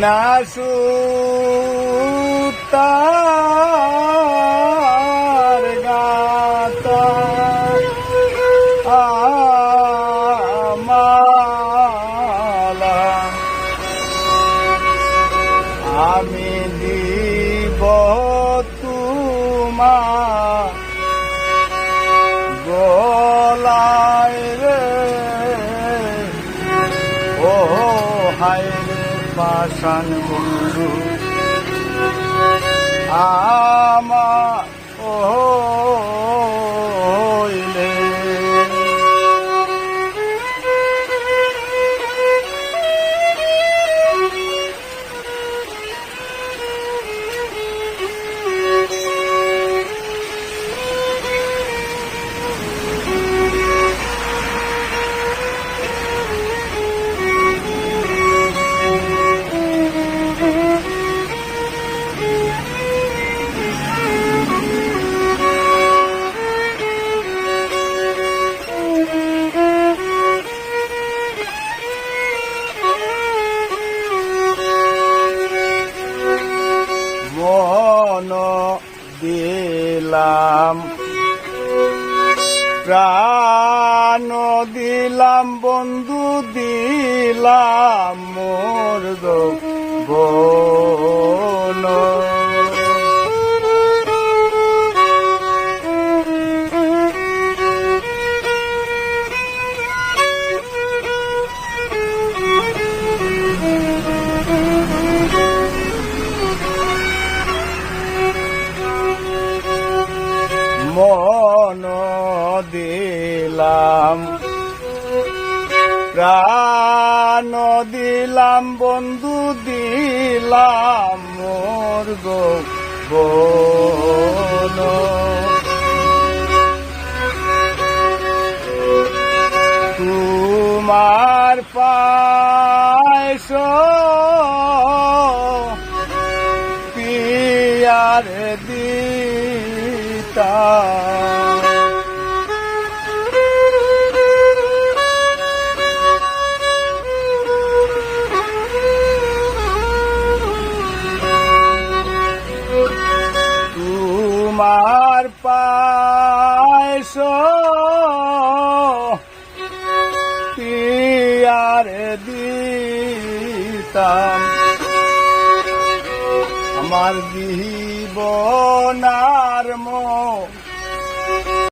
সুতার গাতা আমালা। আমি দিব তোমার গলায় রে। ও হায় পাশান বন্ধু। আমার দিলাম। প্রাণ দিলাম বন্ধু দিলাম মোর বোন মন দিলাম। প্রাণ দিলাম বন্ধু দিলাম মোর গো বোন। তোমার পায়স পিয়ার দিতা তোমার পায়স পিয়ার দিতাম। আমার জীবনার মো